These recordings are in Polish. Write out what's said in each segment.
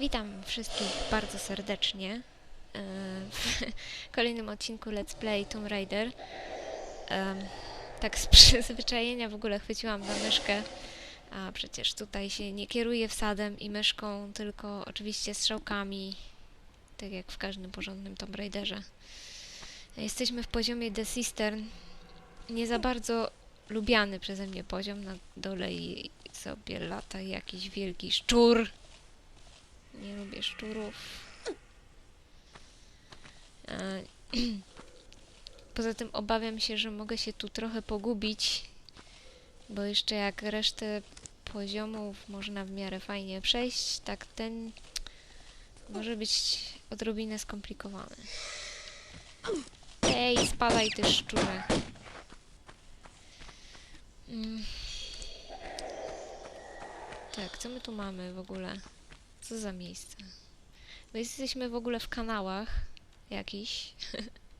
Witam wszystkich bardzo serdecznie e, w kolejnym odcinku Let's Play Tomb Raider. Tak z przyzwyczajenia w ogóle chwyciłam za myszkę, a przecież tutaj się nie kieruje wsadem i myszką, tylko oczywiście strzałkami, tak jak w każdym porządnym Tomb Raiderze. Jesteśmy w poziomie The Cistern. Nie za bardzo lubiany przeze mnie poziom. Na dole i sobie lata jakiś wielki szczur. Nie lubię szczurów. E, Poza tym obawiam się, że mogę się tu trochę pogubić, bo jeszcze jak resztę poziomów można w miarę fajnie przejść, tak ten może być odrobinę skomplikowany. Ej, spadaj ty szczurze. Mm. Tak, co my tu mamy w ogóle? Co za miejsce? My jesteśmy w ogóle w kanałach jakiś.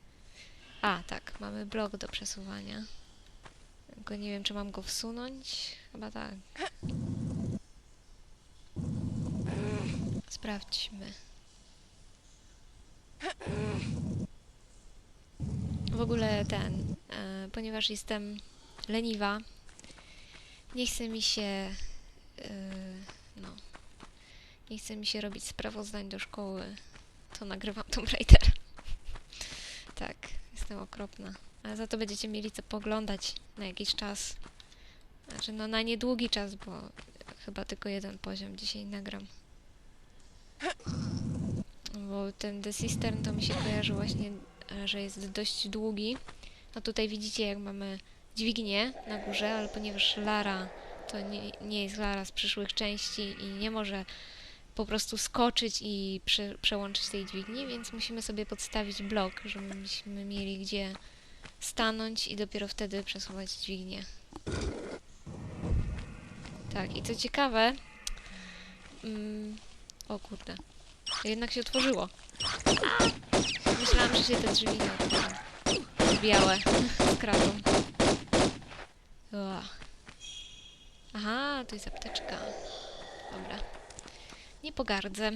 A, tak, mamy blok do przesuwania. Tylko nie wiem, czy mam go wsunąć. Chyba tak. Sprawdźmy. W ogóle ten, e, ponieważ jestem leniwa, nie chce mi się, e, nie chce mi się robić sprawozdań do szkoły, to nagrywam Tomb Raider. tak, jestem okropna. Ale za to będziecie mieli co poglądać na jakiś czas. Znaczy, no na niedługi czas, bo chyba tylko jeden poziom dzisiaj nagram. Bo ten The Cistern to mi się kojarzy właśnie, że jest dość długi. No tutaj widzicie, jak mamy dźwignię na górze, ale ponieważ Lara to nie, nie jest Lara z przyszłych części i nie może po prostu skoczyć i prze, przełączyć tej dźwigni, więc musimy sobie podstawić blok, żebyśmy mieli gdzie stanąć i dopiero wtedy przesuwać dźwignię. Tak, i co ciekawe... Mm, o kurde. Jednak się otworzyło. Myślałam, że się te drzwi nie. Białe, z kratą. Aha, to jest apteczka. Nie pogardzę.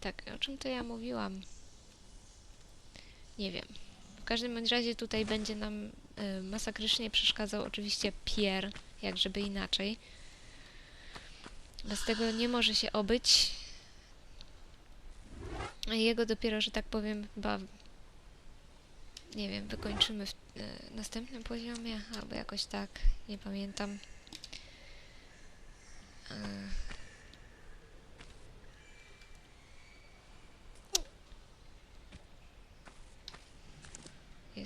Tak, o czym to ja mówiłam? Nie wiem. W każdym razie tutaj będzie nam y, masakrycznie przeszkadzał oczywiście Pierre, jak żeby inaczej. Bez tego nie może się obyć. Jego dopiero, że tak powiem, chyba nie wiem, wykończymy w y, następnym poziomie, albo jakoś tak, nie pamiętam. Y,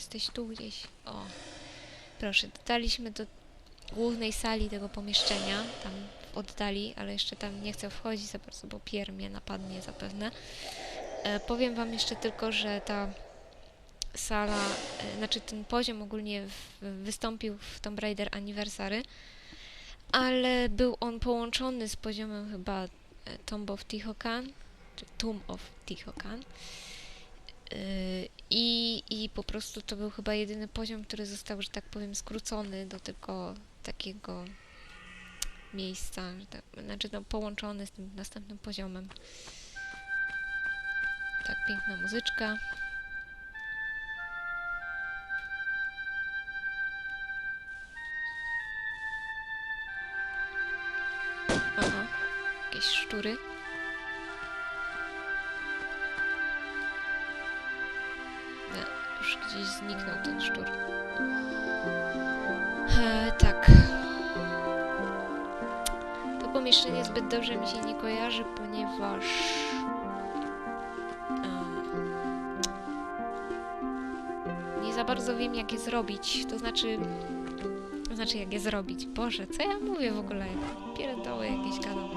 Jesteś tu gdzieś. O. Proszę, dotarliśmy do głównej sali tego pomieszczenia, tam w oddali, ale jeszcze tam nie chcę wchodzić za bardzo, bo Pier mnie napadnie zapewne. E, powiem wam jeszcze tylko, że ta sala, e, znaczy ten poziom ogólnie w, wystąpił w Tomb Raider Anniversary, ale był on połączony z poziomem chyba e, Tomb of Tihocan, czy Tomb of Tihocan. Yy, I, I po prostu to był chyba jedyny poziom, który został, że tak powiem, skrócony do tylko takiego miejsca, tak, znaczy no, połączony z tym następnym poziomem. Tak, piękna muzyczka. Aha, jakieś szczury. Już gdzieś zniknął ten szczur. E, tak. To pomieszczenie zbyt dobrze mi się nie kojarzy, ponieważ... em, nie za bardzo wiem, jak je zrobić. To znaczy... To znaczy, jak je zrobić. Boże, co ja mówię w ogóle? Pierdoły jakieś gadam.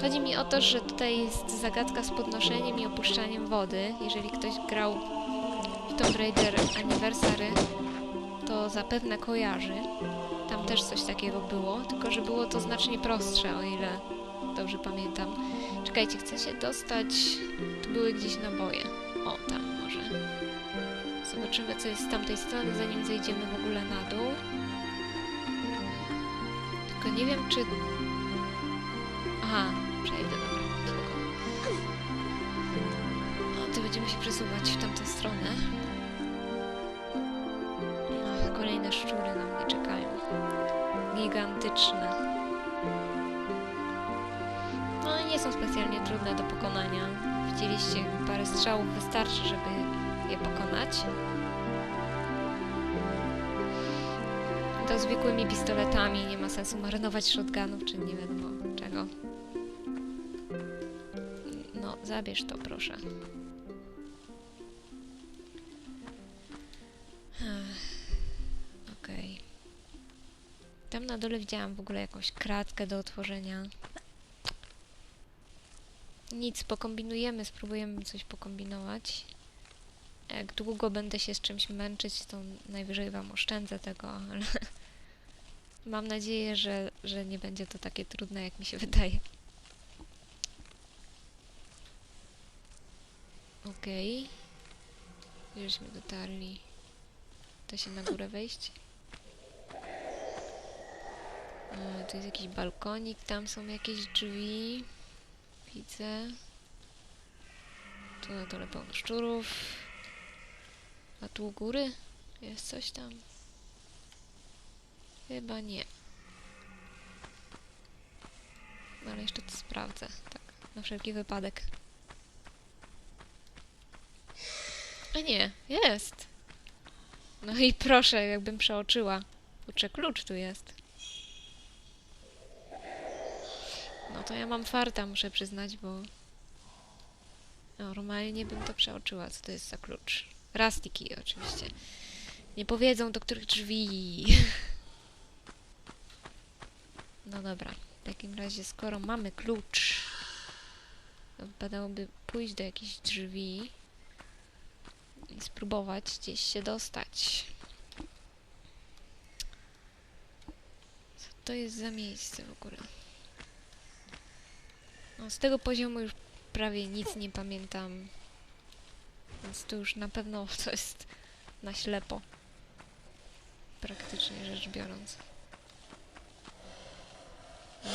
Chodzi mi o to, że tutaj jest zagadka z podnoszeniem i opuszczaniem wody. Jeżeli ktoś grał w Tomb Raider Anniversary, to zapewne kojarzy. Tam też coś takiego było, tylko że było to znacznie prostsze, o ile dobrze pamiętam. Czekajcie, chcę się dostać... Tu były gdzieś naboje. O, tam może. Zobaczymy, co jest z tamtej strony, zanim zejdziemy w ogóle na dół. Tylko nie wiem, czy Aha, przejdę, dobra. No, to będziemy się przesuwać w tamtą stronę. Ach, kolejne szczury na mnie czekają. Gigantyczne. No, nie są specjalnie trudne do pokonania. Widzieliście, parę strzałów wystarczy, żeby je pokonać. To zwykłymi pistoletami nie ma sensu marnować shotgunów, czy nie wiadomo czego. Zabierz to, proszę. Okej. Tam na dole widziałam w ogóle jakąś kratkę do otworzenia. Nic, pokombinujemy, spróbujemy coś pokombinować. Jak długo będę się z czymś męczyć, to najwyżej wam oszczędzę tego, ale mam nadzieję, że, że nie będzie to takie trudne, jak mi się wydaje. Okej. Okay. Żeśmy dotarli. Da się na górę wejść? E, tu jest jakiś balkonik, tam są jakieś drzwi. Widzę. Tu na dole pełno szczurów. A tu u góry jest coś tam? Chyba nie. No, Ale jeszcze to sprawdzę. Tak, na wszelki wypadek. A nie, jest. No i proszę, jakbym przeoczyła. Kurczę, klucz tu jest. No to ja mam farta, muszę przyznać, bo... Normalnie bym to przeoczyła, co to jest za klucz. Rusty key oczywiście. Nie powiedzą, do których drzwi. No dobra. W takim razie, skoro mamy klucz, to wypadałoby pójść do jakichś drzwi spróbować gdzieś się dostać. Co to jest za miejsce w ogóle? No, z tego poziomu już prawie nic nie pamiętam. Więc to już na pewno to jest na ślepo. Praktycznie rzecz biorąc. Mm,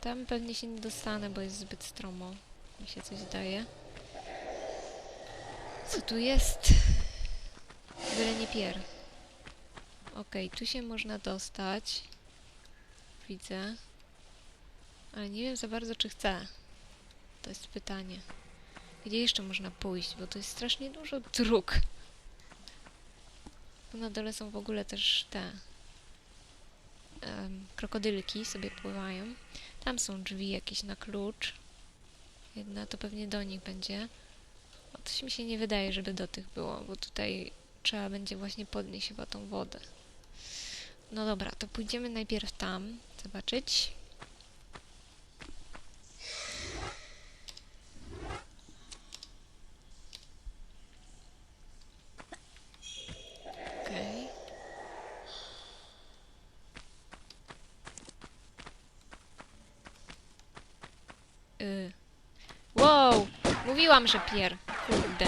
Tam pewnie się nie dostanę, bo jest zbyt stromo. Mi się coś zdaje. Co tu jest? Byle nie pier. Okej, tu się można dostać. Widzę. Ale nie wiem za bardzo, czy chcę. To jest pytanie. Gdzie jeszcze można pójść? Bo to jest strasznie dużo dróg. Tu na dole są w ogóle też te em, krokodylki sobie pływają. Tam są drzwi jakieś na klucz. Jedna to pewnie do nich będzie. O, coś mi się nie wydaje, żeby do tych było, bo tutaj trzeba będzie właśnie podnieść chyba tą wodę. No dobra, to pójdziemy najpierw tam, zobaczyć. Y. Wow! Mówiłam, że pier. Kurde.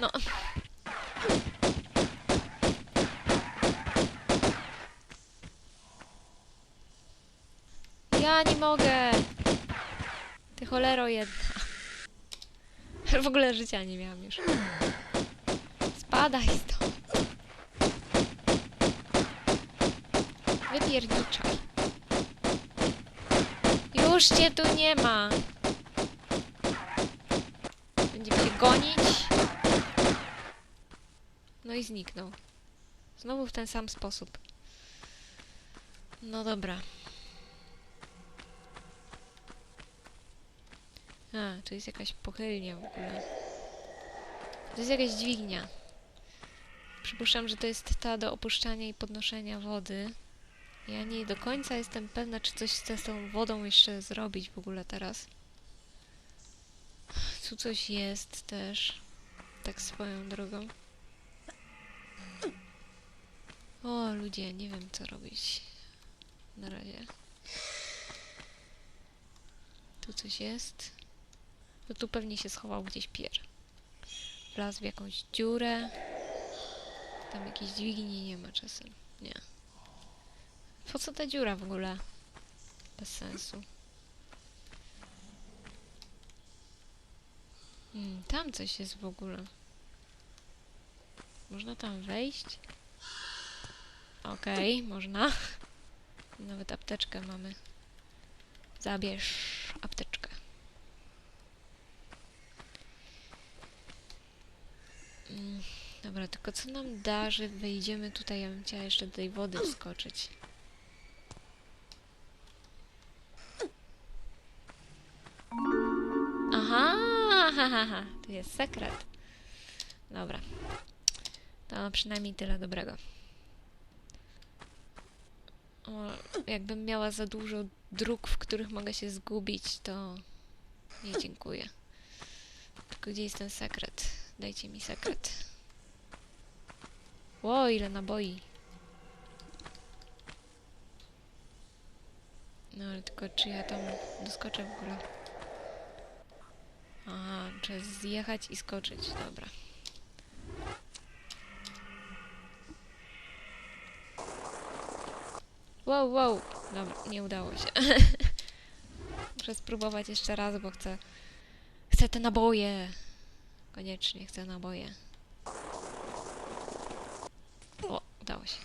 No. Ja nie mogę. Ty cholero jedna. W ogóle życia nie miałam już. Spadaj stąd. Wypierniczaj. Już cię tu nie ma. Będziemy się gonić. No i zniknął. Znowu w ten sam sposób. No dobra. A, tu jest jakaś pochylnia w ogóle. To jest jakaś dźwignia. Przypuszczam, że to jest ta do opuszczania i podnoszenia wody. Ja nie do końca jestem pewna, czy coś z tą wodą jeszcze zrobić w ogóle teraz. Tu coś jest też. Tak swoją drogą. O, ludzie, nie wiem co robić. Na razie. Tu coś jest. To tu pewnie się schował gdzieś pier. Wlazł w jakąś dziurę. Tam jakiejś dźwigni nie ma czasem. Nie. Po co ta dziura w ogóle? Bez sensu. Hmm, tam coś jest w ogóle. Można tam wejść? Okej, można. Nawet apteczkę mamy. Zabierz apteczkę. Mm, dobra, tylko co nam da, że wejdziemy tutaj? Ja bym chciała jeszcze do tej wody wskoczyć. Ha, ha, ha. Tu jest sekret. Dobra. To przynajmniej tyle dobrego. O, jakbym miała za dużo dróg, w których mogę się zgubić, to nie dziękuję. Tylko gdzie jest ten sekret? Dajcie mi sekret. Ło, ile naboi. No ale tylko czy ja tam doskoczę w ogóle? Aha, trzeba zjechać i skoczyć, dobra. Wow, wow. Dobra, nie udało się. Muszę spróbować jeszcze raz, bo chcę... Chcę te naboje. Koniecznie chcę naboje. O, udało się.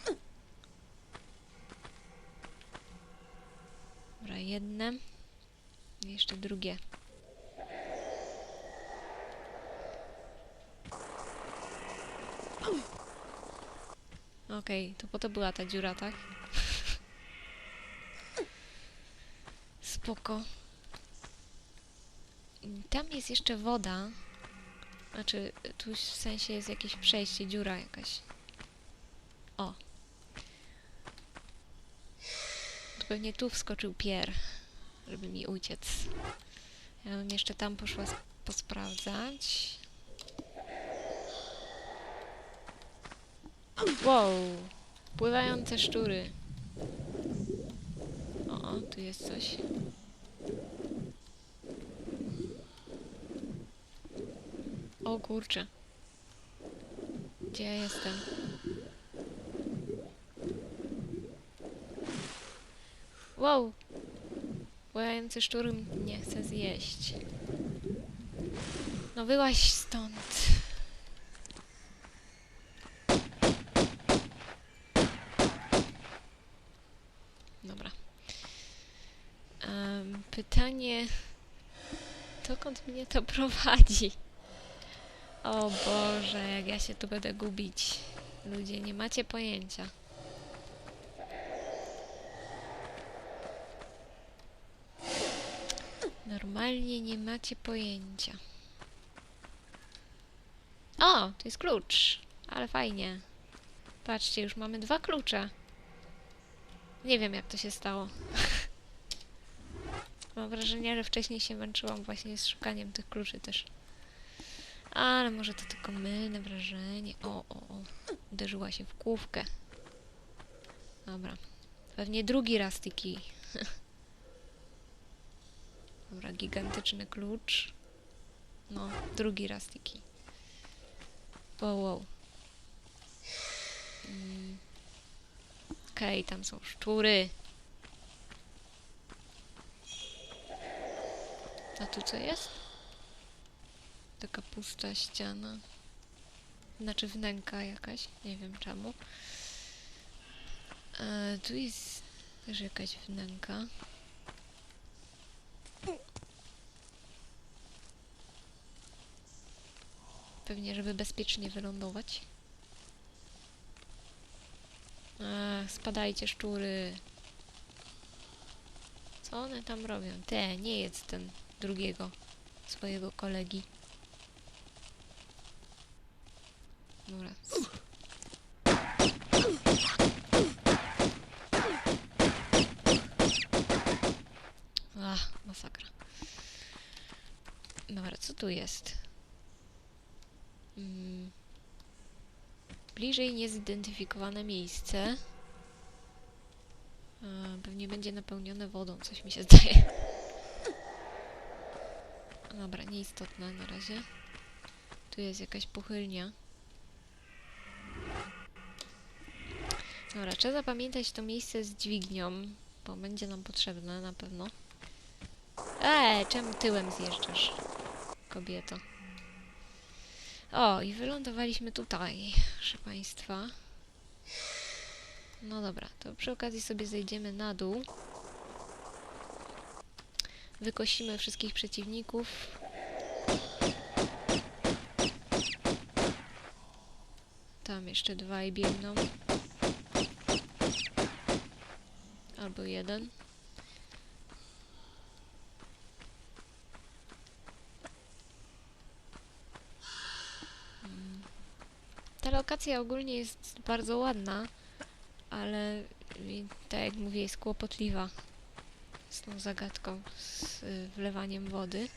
Dobra, jedne. I jeszcze drugie. Okej, to po to była ta dziura, tak? Spoko. Tam jest jeszcze woda. Znaczy, tu w sensie jest jakieś przejście, dziura jakaś. O. To pewnie tu wskoczył pier, żeby mi uciec. Ja bym jeszcze tam poszła sp- posprawdzać. Wow! Pływające szczury. O, tu jest coś. O kurczę. Gdzie ja jestem? Wow! Pływający szczur mnie chce zjeść. No wyłaź stąd. Dobra. Em, pytanie, dokąd mnie to prowadzi? O Boże, jak ja się tu będę gubić. Ludzie, nie macie pojęcia. Normalnie nie macie pojęcia. O, to jest klucz. Ale fajnie. Patrzcie, już mamy dwa klucze. Nie wiem, jak to się stało. Mam wrażenie, że wcześniej się męczyłam właśnie z szukaniem tych kluczy też. Ale może to tylko mylne wrażenie. O, o, o. Uderzyła się w główkę. Dobra. Pewnie drugi raz tiki. Dobra, gigantyczny klucz. No, drugi raz tiki. Wow, wow. Mm. Okej, tam są szczury. A tu co jest? Taka pusta ściana. Znaczy wnęka jakaś. Nie wiem czemu. E, tu jest też jakaś wnęka. Pewnie, żeby bezpiecznie wylądować. Ach, spadajcie szczury. Co one tam robią? Te, nie jest ten drugiego swojego kolegi. Dobra. Ach, masakra. Dobra, co tu jest? Mm. Bliżej niezidentyfikowane miejsce. E, Pewnie będzie napełnione wodą, coś mi się zdaje. Dobra, nieistotne na razie. Tu jest jakaś pochylnia. Dobra, trzeba zapamiętać to miejsce z dźwignią. bo będzie nam potrzebne na pewno. Eee, czemu tyłem zjeżdżasz, kobieto? O, i wylądowaliśmy tutaj, proszę Państwa. No dobra, to przy okazji sobie zejdziemy na dół. Wykosimy wszystkich przeciwników. Tam jeszcze dwaj biegną. Albo jeden. Ta lokacja ogólnie jest bardzo ładna, ale i tak jak mówię, jest kłopotliwa z tą zagadką, z y, wlewaniem wody.